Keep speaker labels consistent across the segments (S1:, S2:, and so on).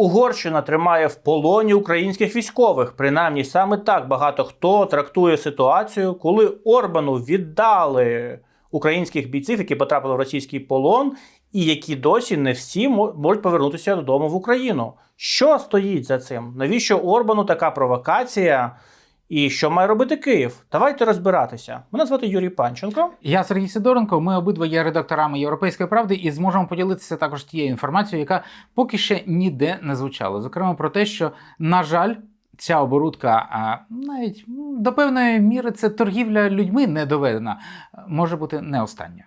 S1: Угорщина тримає в полоні українських військових. Принаймні, саме так багато хто трактує ситуацію, коли Орбану віддали українських бійців, які потрапили в російський полон, і які досі не всі мо- можуть повернутися додому в Україну. Що стоїть за цим? Навіщо Орбану така провокація? І що має робити Київ? Давайте розбиратися. Мене звати Юрій Панченко.
S2: Я Сергій Сидоренко. Ми обидва є редакторами Європейської правди і зможемо поділитися також тією інформацією, яка поки ще ніде не звучала. Зокрема, про те, що на жаль. Ця оборудка, а навіть до певної міри це торгівля людьми не доведена, може бути не остання.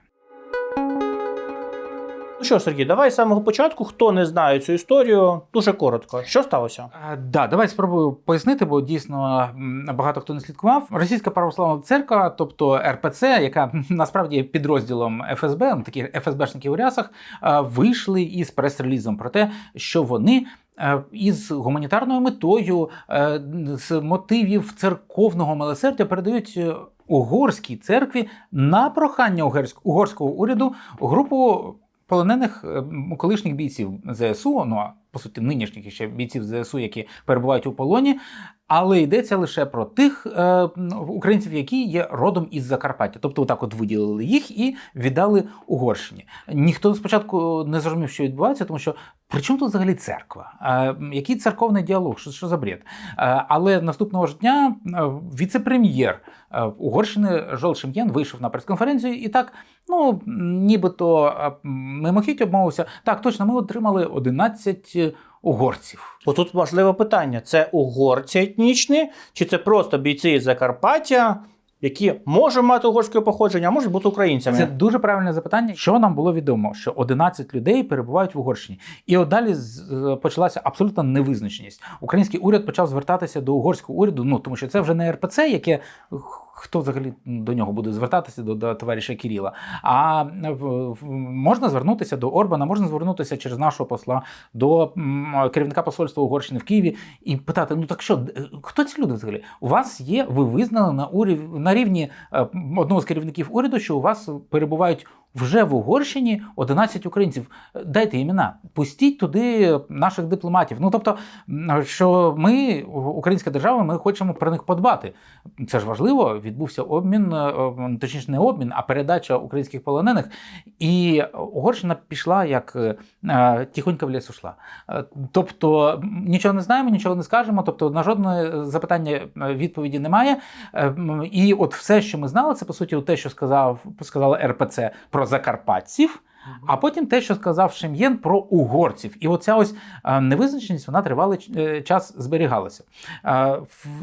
S1: Ну що, Сергій, давай з самого початку. Хто не знає цю історію, дуже коротко. Що сталося?
S2: А, Да, давай спробую пояснити, бо дійсно багато хто не слідкував. Російська православна церква, тобто РПЦ, яка насправді є підрозділом ФСБ, ну, такі ФСБшники у рясах, вийшли із прес-релізом про те, що вони. е, Із гуманітарною метою е, з мотивів церковного милосердя передають е, угорській церкві на прохання угорськ- угорського уряду групу полонених е, колишніх бійців ЗСУ, ну а по суті нинішніх ще бійців ЗСУ, які перебувають у полоні. Але йдеться лише про тих е, українців, які є родом із Закарпаття. Тобто, отак от виділили їх і віддали Угорщині. Ніхто спочатку не зрозумів, що відбувається, тому що при чому тут взагалі церква? Е, який церковний діалог? Що, що за бред? Е, але наступного ж дня е, віце-прем'єр е, Угорщини Жол Шем'єн вийшов на прес-конференцію і так, ну нібито е, мимохідь обмовився. Так, точно, ми отримали 11 угорців.
S1: Бо тут важливе питання: це угорці етнічні, чи це просто бійці із Закарпаття, які можуть мати угорське походження, а можуть бути українцями?
S2: Це дуже правильне запитання. Що нам було відомо, що 11 людей перебувають в Угорщині, і от далі почалася абсолютна невизначеність. Український уряд почав звертатися до угорського уряду. Ну тому що це вже не РПЦ, яке хто взагалі до нього буде звертатися до, до товариша Кіріла. А можна звернутися до Орбана, можна звернутися через нашого посла до керівника посольства Угорщини в Києві і питати: ну так що, хто ці люди взагалі? У вас є, ви визнали на урів на рівні е, одного з керівників уряду, що у вас перебувають вже в Угорщині 11 українців. Дайте імена, пустіть туди наших дипломатів. Ну тобто, що ми, українська держава, ми хочемо про них подбати. Це ж важливо. Відбувся обмін, е, е, точніше, не обмін, а передача українських полонених. І Угорщина пішла як е, тихонько в ліс ушла. Тобто нічого не знаємо, нічого не скажемо. Тобто на жодне запитання відповіді немає. Е, І от все, що ми знали, це по суті те, що сказав сказала РПЦ про закарпатців. А потім те, що сказав Шем'єн про угорців, і оця ось невизначеність вона тривалий е, час зберігалася.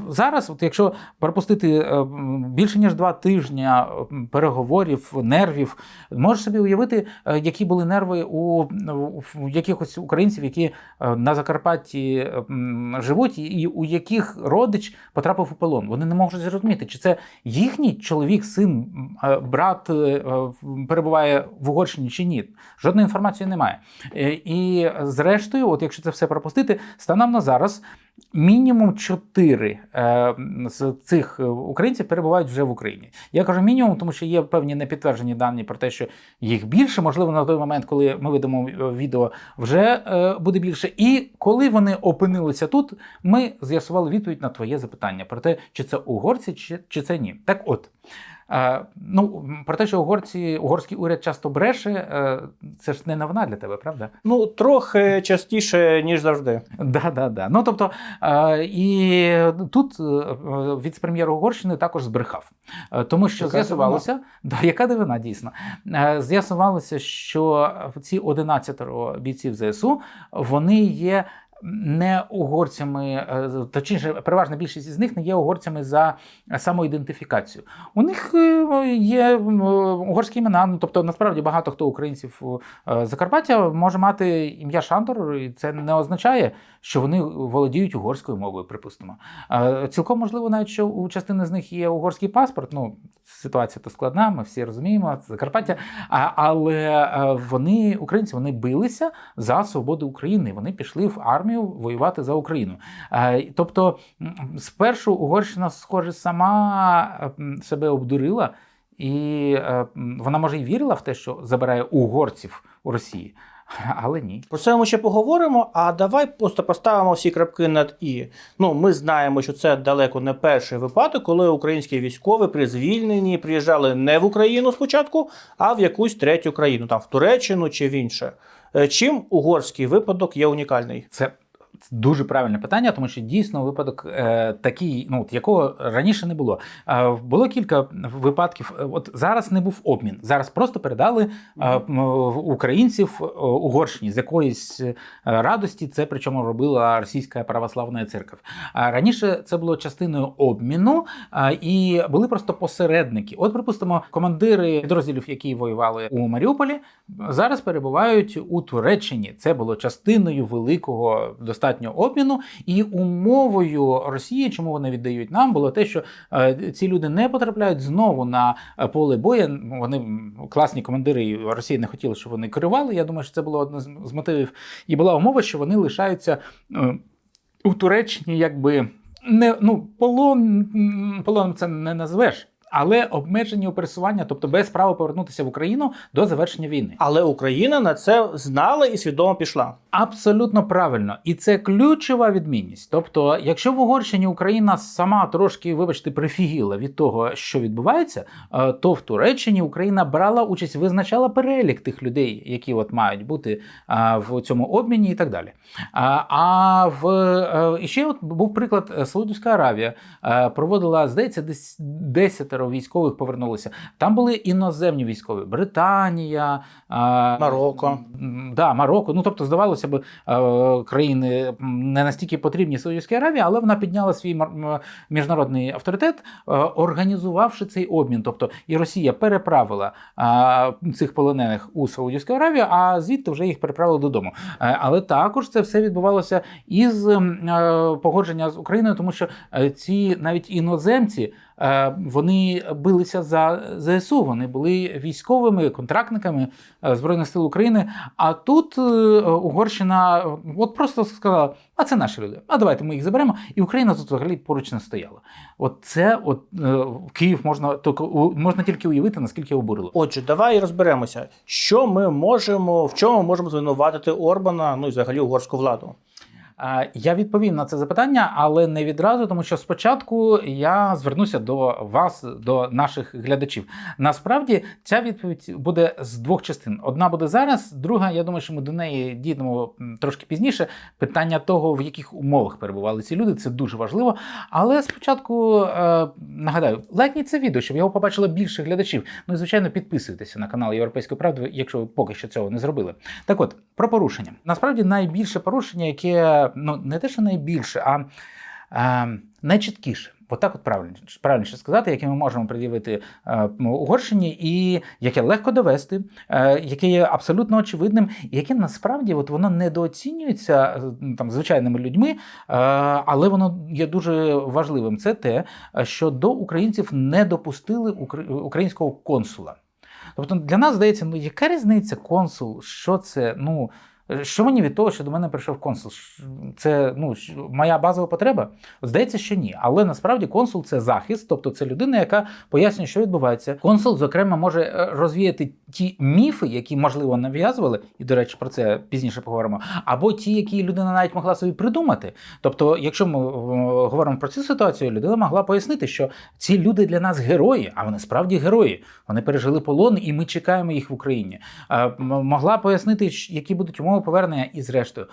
S2: Зараз, от якщо пропустити е, більше ніж два тижні е, переговорів, нервів, можеш собі уявити, які були нерви у, якихось українців, які на Закарпатті живуть, і- у яких родич потрапив у полон. Вони не можуть зрозуміти, чи це їхній чоловік, син, брат перебуває в Угорщині чи ні. Жодної інформації немає. Е, І зрештою, от якщо це все пропустити, станом на зараз мінімум чотири е, з цих е, українців перебувають вже в Україні. Я кажу мінімум, тому що є певні непідтверджені дані про те, що їх більше. Можливо, на той момент, коли ми видамо відео, вже буде більше. І коли вони опинилися тут, ми з'ясували відповідь на твоє запитання про те, чи це угорці, чи це ні. Так от. Е, ну, про те, що угорці, угорський уряд часто бреше, е, це ж не новина для тебе, правда?
S1: Ну, трохи частіше, ніж завжди.
S2: Да, да, да. Ну тобто, е, і тут віце-прем'єр Угорщини також збрехав, тому що
S1: Яка
S2: з'ясувалося, да, яка дивина дійсно. З'ясувалося, що ці 11 бійців ЗСУ вони є. Не угорцями, е, точніше, переважна більшість із них не є угорцями за самоідентифікацію. У них е, є угорські імена. Ну тобто, насправді багато хто українців е, Закарпаття може мати ім'я Шандор, і це не означає, що вони володіють угорською мовою, припустимо. Е, Цілком можливо, навіть що у частини з них є угорський паспорт. Ну, ситуація то складна, ми всі розуміємо, це Закарпаття. Але е, вони, українці, вони билися за свободу України. Вони пішли в армію воювати за Україну. Е, Тобто, спершу Угорщина, схоже, сама себе обдурила. І е, вона може й вірила в те, що забирає угорців у Росії. Але ні.
S1: Про це ми ще поговоримо. А давай просто поставимо всі крапки над і. Ну, ми знаємо, що це далеко не перший випадок, коли українські військові при звільненні приїжджали не в Україну спочатку, а в якусь третю країну, там в Туреччину чи в інше. Е, Чим угорський випадок є унікальний?
S2: Це дуже правильне питання, тому що дійсно випадок е, такий, ну от якого раніше не було. Е, було кілька випадків. Е, От зараз не був обмін. Зараз просто передали е, українців е, Угорщині з якоїсь е, радості. Це причому робила російська православна церква. А раніше це було частиною обміну, е, і були просто посередники. От, припустимо, командири підрозділів, які воювали у Маріуполі, зараз перебувають у Туреччині. Це було частиною великого достатньо обміну. І умовою Росії, чому вони віддають нам, було те, що е, ці люди не потрапляють знову на е, поле бою. Вони класні командири Росії не хотіли, щоб вони керували. Я думаю, що це було одне з мотивів. І була умова, що вони лишаються е, у Туреччині, якби не ну полон полоном це не назвеш. Але обмежені у пересування, тобто без права повернутися в Україну до завершення війни.
S1: Але Україна на це знала і свідомо пішла.
S2: Абсолютно правильно, і це ключова відмінність. Тобто, якщо в Угорщині Україна сама трошки, вибачте, прифігіла від того, що відбувається, е, то в Туреччині Україна брала участь, визначала перелік тих людей, які от мають бути е, в цьому обміні, і так далі. А, А в е, і ще от був приклад е, Саудівська Аравія е, проводила, здається, десь десятеро військових повернулися. Там були іноземні військові Британія,
S1: Марокко.
S2: Да, Марокко. Ну тобто, здавалося б, е, країни не настільки потрібні Саудівській Аравії, але вона підняла свій міжнародний авторитет, е, організувавши цей обмін. Тобто і Росія переправила цих полонених у Саудівську Аравію, а звідти вже їх переправили додому. Е, Але також це все відбувалося із погодження з Україною, тому що ці навіть іноземці. Е, Вони билися за ЗСУ, вони були військовими контрактниками е, Збройних сил України. А тут е, Угорщина от просто сказала: а це наші люди. А давайте ми їх заберемо. І Україна тут взагалі поруч не стояла. От це, от Київ можна можна тільки уявити, наскільки обурило.
S1: Отже, давай розберемося, що ми можемо, в чому ми можемо звинуватити Орбана, ну і взагалі угорську владу.
S2: Я відповім на це запитання, але не відразу, тому що спочатку я звернуся до вас, до наших глядачів. Насправді ця відповідь буде з двох частин. Одна буде зараз, друга, я думаю, що ми до неї дійдемо трошки пізніше. Питання того, в яких умовах перебували ці люди, це дуже важливо. Але спочатку е, нагадаю, лайкніть це відео, щоб його побачило більше глядачів. Ну і звичайно, підписуйтеся на канал Європейської правди, якщо ви поки що цього не зробили. Так от, про порушення. Насправді найбільше порушення, яке ну не те, що найбільше, а е, найчіткіше. Отак, от правильно правильніше сказати, яке ми можемо пред'явити е, Угорщині, і яке легко довести, е, яке є абсолютно очевидним, і яке насправді от воно недооцінюється е, там звичайними людьми, е, але воно є дуже важливим. Це те, що до українців не допустили укр- українського консула. Тобто для нас здається, ну яка різниця консул? Що це? Ну що мені від того, що до мене прийшов консул? Це ну моя базова потреба? Здається, що ні. Але насправді консул це захист, тобто це людина, яка пояснює, що відбувається. Консул, зокрема, може е, розвіяти ті міфи, які можливо нав'язували, і до речі, про це пізніше поговоримо, або ті, які людина навіть могла собі придумати. Тобто, якщо ми е, говоримо про цю ситуацію, людина могла пояснити, що ці люди для нас герої, а вони справді герої. Вони пережили полон, і ми чекаємо їх в Україні. Е, Могла пояснити, які будуть умови повернення, і зрештою,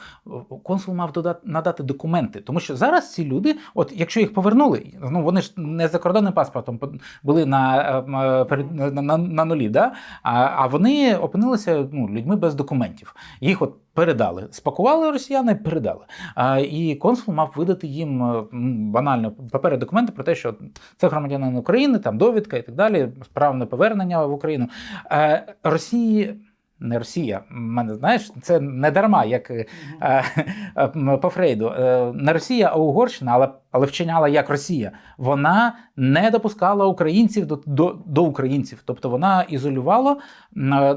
S2: консул мав додати надати документи, тому що зараз ці люди, от якщо їх повернули, ну вони ж не за кордонним паспортом були на, е, м, е, на, на, на нулі, да? а, а вони опинилися ну, людьми без документів. Їх от передали, спакували росіяни, передали. А, і консул мав видати їм е, банально папери документи про те, що це громадянин України, там довідка і так далі, справне повернення в Україну. Е, Росії. Не Росія, мене знаєш, це не дарма, як е, е, по Фрейду. Е, Не Росія, а Угорщина, але, але вчиняла як Росія. Вона не допускала українців до, до, до українців, тобто вона ізолювала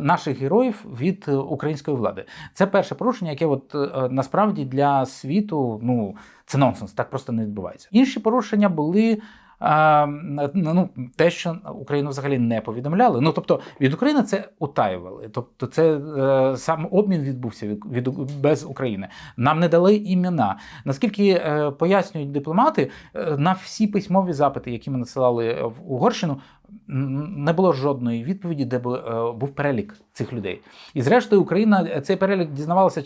S2: наших героїв від української влади. Це перше порушення, яке от насправді для світу ну це нонсенс, так просто не відбувається. Інші порушення були. Ну, те, що Україну взагалі не повідомляли. Ну тобто від України це утаювали. Тобто, це е, сам обмін відбувся від, від без України. Нам не дали імена. Наскільки е, пояснюють дипломати, е, на всі письмові запити, які ми надсилали в Угорщину, не було жодної відповіді, де б е, був перелік цих людей. І зрештою, Україна цей перелік дізнавалася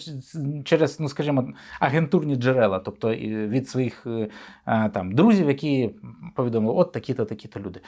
S2: через, ну скажімо, агентурні джерела, тобто від своїх е, е, там друзів, які повідомили, от такі-то, такі-то люди.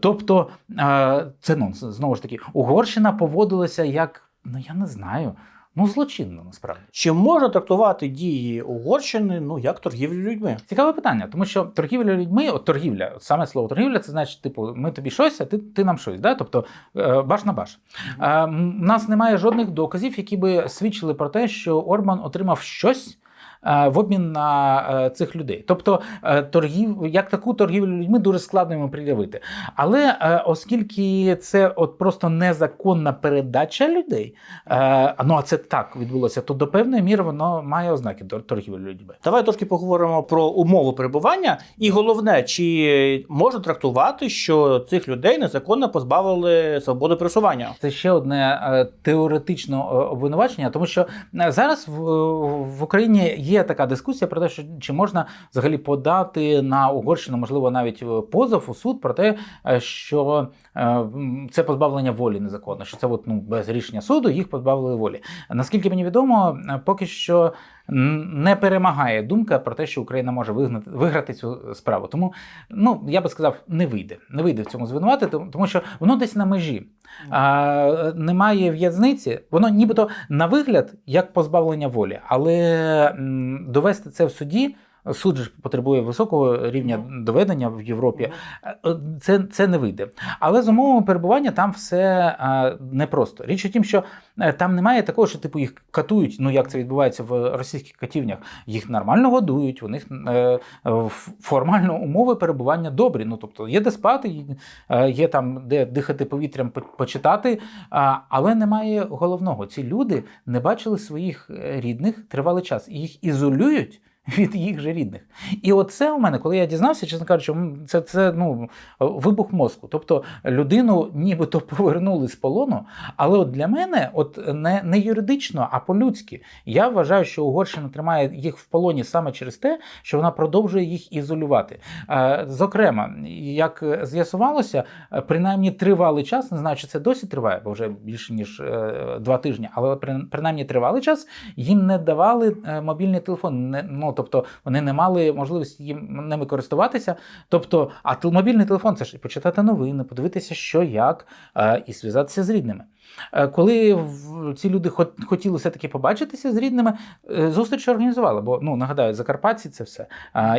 S2: Тобто е, це нонсенс. Знову ж таки, Угорщина поводилася як, ну я не знаю, ну злочинно насправді.
S1: Чи можна трактувати дії Угорщини ну як торгівлю людьми?
S2: Цікаве питання, тому що торгівля людьми, от торгівля, от саме слово торгівля, це значить, типу, ми тобі щось, а ти, ти нам щось. Да? Тобто е, баш на баш. Е, У нас немає жодних доказів, які би свідчили про те, що Орбан отримав щось. Е, В обмін на е, цих людей, тобто е, торгів, як таку торгівлю людьми дуже складно йому пред'явити. Але оскільки це от просто незаконна передача людей, ну а це так відбулося, то до певної міри воно має ознаки тор- торгівлі людьми.
S1: Давай трошки поговоримо про умови перебування. І головне, чи можна трактувати, що цих людей незаконно позбавили свободи пересування?
S2: Це ще одне теоретичне обвинувачення, тому що зараз в Україні є така дискусія про те, що чи можна взагалі подати на Угорщину, можливо, навіть е, позов у суд про те, е, що е, це позбавлення волі незаконно, що це от, ну, без рішення суду їх позбавили волі. Наскільки мені відомо, поки що не перемагає думка про те, що Україна може вигнати, виграти цю справу. Тому ну я би сказав, не вийде. Не вийде в цьому звинувати, тому- що воно десь на межі. А, немає в'язниці, воно нібито на вигляд як позбавлення волі, але довести це в суді. Суд ж потребує високого рівня доведення в Європі. Е, Це, це не вийде. Але з умовами перебування там все непросто. Річ у тім, що е, там немає такого, що типу їх катують. Ну як це відбувається в російських катівнях. Їх нормально годують, у них е, формально умови перебування добрі. Ну тобто є де спати, є- е, там де дихати повітрям, почитати, але немає головного. Ці люди не бачили своїх е, рідних тривалий час і їх ізолюють. Від їх же рідних. І оце у мене, коли я дізнався, чесно кажучи, це, це ну, вибух мозку. Тобто людину нібито повернули з полону, але от для мене, от не, не юридично, а по-людськи, я вважаю, що Угорщина тримає їх в полоні саме через те, що вона продовжує їх ізолювати. Е, Зокрема, як з'ясувалося, е, принаймні тривалий час, не знаю, чи це досі триває, бо вже більше ніж е, два тижні, але принаймні тривалий час їм не давали мобільний телефон. Не, ну, тобто вони не мали можливості їм ними користуватися. Тобто, а мобільний телефон це ж і почитати новини, подивитися, що як, е, і зв'язатися з рідними. Е, Коли ці люди хотіли все-таки побачитися з рідними, е, зустріч організували, бо ну нагадаю, Закарпатці це все.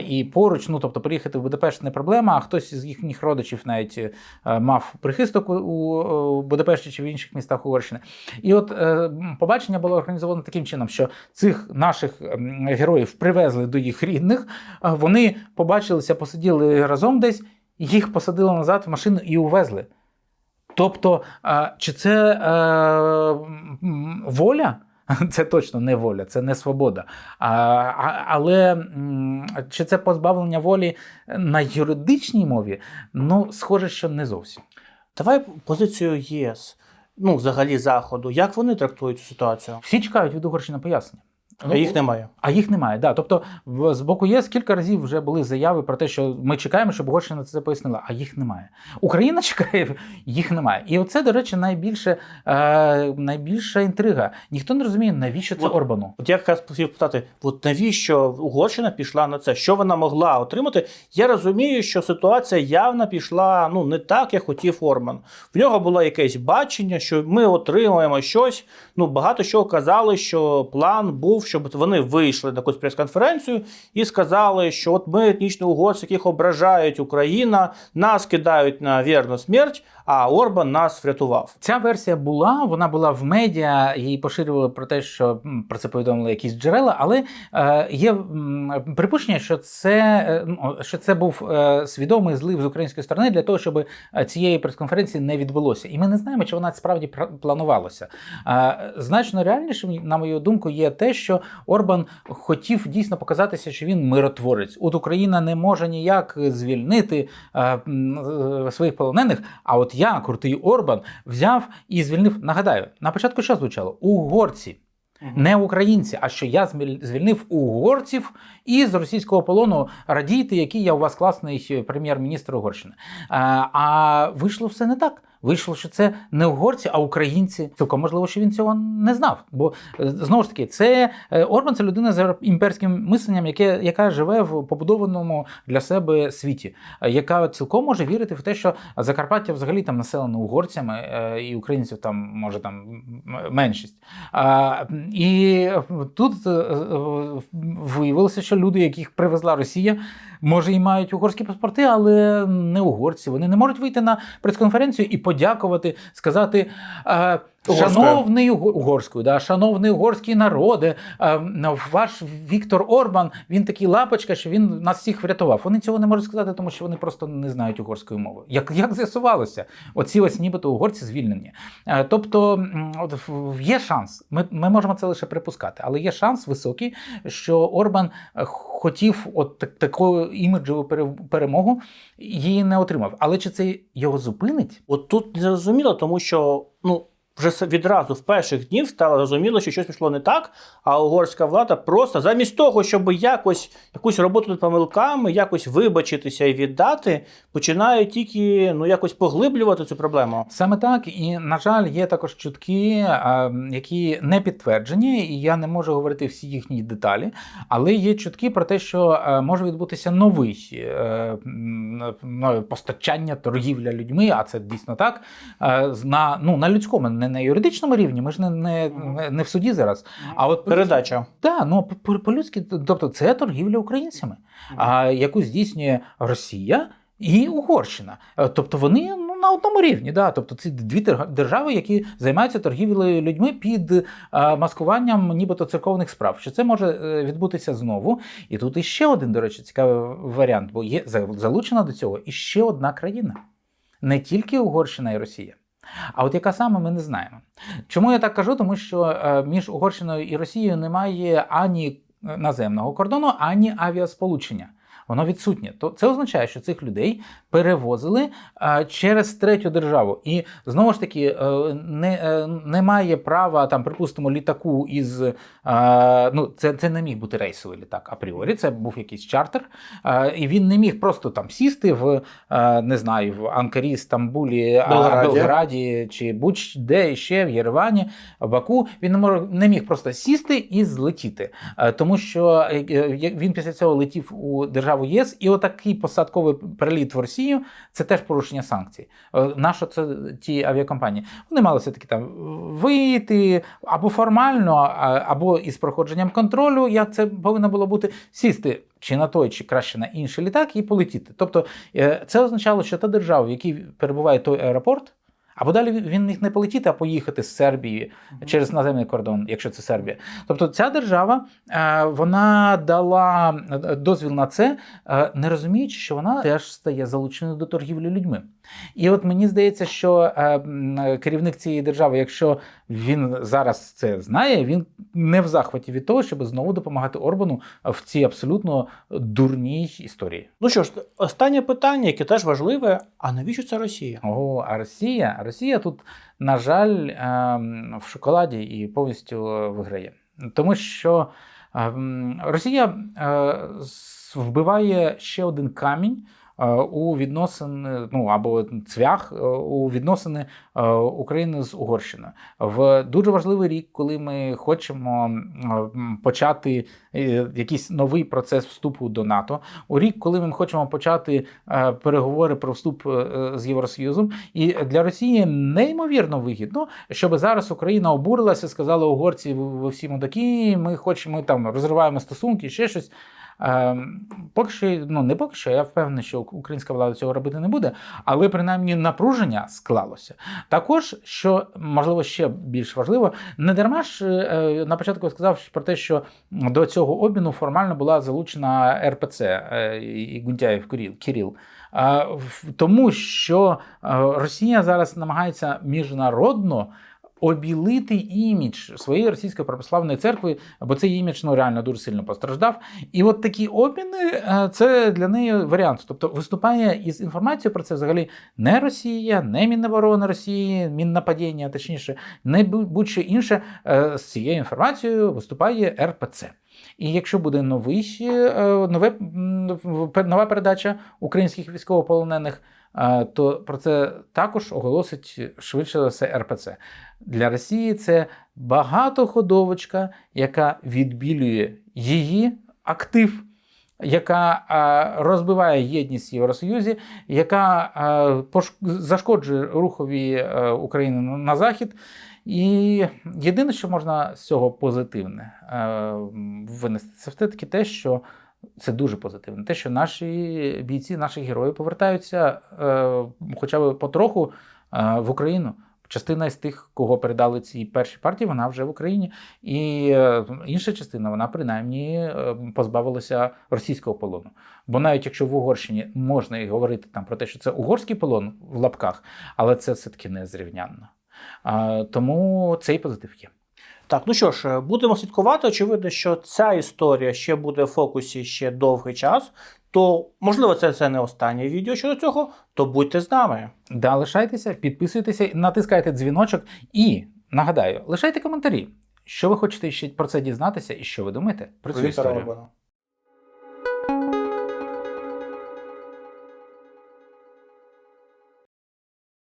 S2: І поруч, ну тобто, приїхати в Будапешт не проблема, а хтось із їхніх родичів навіть е, мав прихисток у, Будапешті чи в інших містах Угорщини. І от побачення було організовано таким чином, що цих наших героїв привезли до їх рідних, вони побачилися, посиділи разом десь, їх посадили назад в машину і увезли. Тобто, чи це е, воля? Це точно не воля, це не свобода. А, але чи це позбавлення волі на юридичній мові? Ну, схоже, що не зовсім.
S1: Давай позицію ЄС, ну взагалі Заходу. Як вони трактують цю ситуацію?
S2: Всі чекають від Угорщини пояснення.
S1: А їх немає.
S2: А їх немає. Да. Тобто, в, з боку ЄС кілька разів вже були заяви про те, що ми чекаємо, щоб Угорщина це пояснила, а їх немає. Україна чекає, їх немає. І оце, до речі, найбільше, е, найбільша інтрига. Ніхто не розуміє, навіщо це
S1: От-
S2: Орбану.
S1: От я якраз хотів питати, от навіщо Угорщина пішла на це? Що вона могла отримати? Я розумію, що ситуація явно пішла ну не так, як хотів Орман. В нього було якесь бачення, що ми отримаємо щось. Ну багато що казали, що план був, щоб вони вийшли на якусь прес-конференцію і сказали, що от ми етнічні угорці, яких ображають Україна, нас кидають на вірну смерть. А Орбан нас врятував.
S2: Ця версія була, вона була в медіа, її поширювали про те, що про це повідомили якісь джерела, але е, є припущення, що це, е, ну, що це був е, свідомий злив з української сторони для того, щоб е, цієї прес-конференції не відбулося. І ми не знаємо, чи вона справді пра- планувалася. Е, значно реальнішим, на мою думку, є те, що Орбан хотів дійсно показатися, що він миротворець. От Україна не може ніяк звільнити е, е, своїх полонених. А от я, крутий Орбан, взяв і звільнив. Нагадаю, на початку що звучало? Угорці. Не українці, а що я звільнив угорців із російського полону. Радійте, який я у вас класний е, прем'єр-міністр Угорщини. А, а вийшло все не так. Вийшло, що це не угорці, а українці. Цілком можливо, що він цього не знав. Бо е, знову ж таки, це е, Орбан це людина з імперським мисленням, яке, яка живе в побудованому для себе світі, е, яка цілком може вірити в те, що Закарпаття взагалі там населено угорцями, і українців там може там меншість. І тут виявилося, що люди, яких привезла Росія, може і мають угорські паспорти, але не угорці. Вони не можуть вийти на прес-конференцію і подякувати, сказати. Шановний угорською, да, шановний угорський народе, е, ну, ваш Віктор Орбан, він такий лапочка, що він нас всіх врятував. Вони цього не можуть сказати, тому що вони просто не знають угорської мови. Як, як з'ясувалося, оці ось нібито угорці звільнені. Е, Тобто от, є шанс. Ми, ми можемо це лише припускати, але є шанс високий, що Орбан е, хотів от так, таку іміджову перемогу, її не отримав. Але чи це його зупинить?
S1: От тут зрозуміло, тому що ну. Вже відразу в перших днів стало зрозуміло, що щось пішло не так, а угорська влада просто замість того, щоб якось якусь роботу над помилками, якось вибачитися і віддати, починає тільки ну якось поглиблювати цю проблему.
S2: Саме так, і на жаль, є також чутки, які не підтверджені, і я не можу говорити всі їхні деталі. Але є чутки про те, що е, може відбутися новий е, постачання, торгівля людьми, а це дійсно так. е, На, ну, на людському, не на юридичному рівні. Ми ж не, не, не в суді зараз. А от
S1: Передача.
S2: так, ну по- по-людськи, тобто це торгівля українцями, а, яку здійснює Росія і Угорщина. Е, Тобто вони ну, на одному рівні. Да? Тобто це дві держави, які займаються торгівлею людьми під е, маскуванням нібито церковних справ. Що це може е, відбутися знову? І тут іще один, до речі, цікавий варіант, бо є залучена до цього іще одна країна. Не тільки Угорщина і Росія. А от яка саме ми не знаємо. Чому я так кажу? Тому що е, між Угорщиною і Росією немає ані наземного кордону, ані авіасполучення. Воно відсутнє. То це означає, що цих людей перевозили через третю державу. І знову ж таки, е, не, е, немає права там, припустимо, літаку із ну, це, це не міг бути рейсовий літак апріорі. Це був якийсь чартер, і він не міг просто там сісти в не знаю, в Анкарі, Стамбулі,
S1: Белграді.
S2: Белграді чи будь-де ще в Єревані, в Баку. Він не мож, не міг просто сісти і злетіти, Е, тому що він після цього летів у державу ЄС, і отакий посадковий переліт в Росію це теж порушення санкцій. Е, Нащо це ті авіакомпанії? Вони мали все таки там вийти або формально, або із проходженням контролю, як це повинно було бути, сісти чи на той, чи краще на інший літак і полетіти. Тобто е, це означало, що та держава, в якій перебуває той аеропорт. Або далі він міг не полетіти, а поїхати з Сербії через наземний кордон, якщо це Сербія. Тобто ця держава е, вона дала е, дозвіл на це, е, не розуміючи, що вона теж стає залученою до торгівлі людьми. І от мені здається, що е, керівник цієї держави, якщо він зараз це знає, він не в захваті від того, щоб знову допомагати Орбану в цій абсолютно дурній історії.
S1: Ну що ж, останнє питання, яке теж важливе: а навіщо це Росія?
S2: О, а Росія, Росія тут, на жаль, ем, в шоколаді і повністю е, виграє. Тому що ем, Росія е, вбиває ще один камінь. Е, У відносини, ну або цвях е, у відносини е, України з Угорщиною. В дуже важливий рік, коли ми хочемо почати якийсь новий процес вступу до НАТО, у рік, коли ми хочемо почати переговори про вступ з Євросоюзом, і для Росії неймовірно вигідно, щоб зараз Україна обурилася, сказала угорці, ви всі мудаки, ми хочемо ми там розриваємо стосунки, ще щось. Е, поки що, ну не поки що, я впевнений, що українська влада цього робити не буде, але принаймні напруження склалося. Також, що можливо ще більш важливо, не дарма ж е, на початку сказав про те, що до цього обміну формально була залучена РПЦ е, і Гунтяєв в- Тому що е, Росія зараз намагається міжнародно обілити імідж своєї російської православної церкви, бо цей імідж ну, реально дуже сильно постраждав. І от такі обміни е, це для неї варіант. Тобто виступає із інформацією про це взагалі не Росія, не Міноборони Росії, Міннападіння, точніше, не будь-що інше е, з цією інформацією виступає РПЦ. І якщо буде новий, е, нове, нова передача українських військовополонених, то про це також оголосить швидше за все РПЦ. Для Росії це багатоходовочка, яка відбілює її актив, яка розбиває єдність Євросоюзі, яка зашкоджує рухові України на- захід. І єдине, що можна з цього позитивне винести, це все-таки те, що це дуже позитивно. Те, що наші бійці, наші герої повертаються е, хоча б потроху е, в Україну. Частина з тих, кого передали ці перші партії, вона вже в Україні. І е, інша частина, вона принаймні е, позбавилася російського полону. Бо навіть якщо в Угорщині можна і говорити там про те, що це угорський полон в лапках, але це все-таки не зрівнянно. А, тому цей позитив є.
S1: Так, ну що ж, будемо слідкувати. Очевидно, що ця історія ще буде в фокусі ще довгий час. То, можливо, це, це не останнє відео щодо цього, то будьте з нами.
S2: Да, лишайтеся, підписуйтеся, натискайте дзвіночок і нагадаю, лишайте коментарі, що ви хочете ще про це дізнатися і що ви думаєте про цю історію.
S1: Орбана.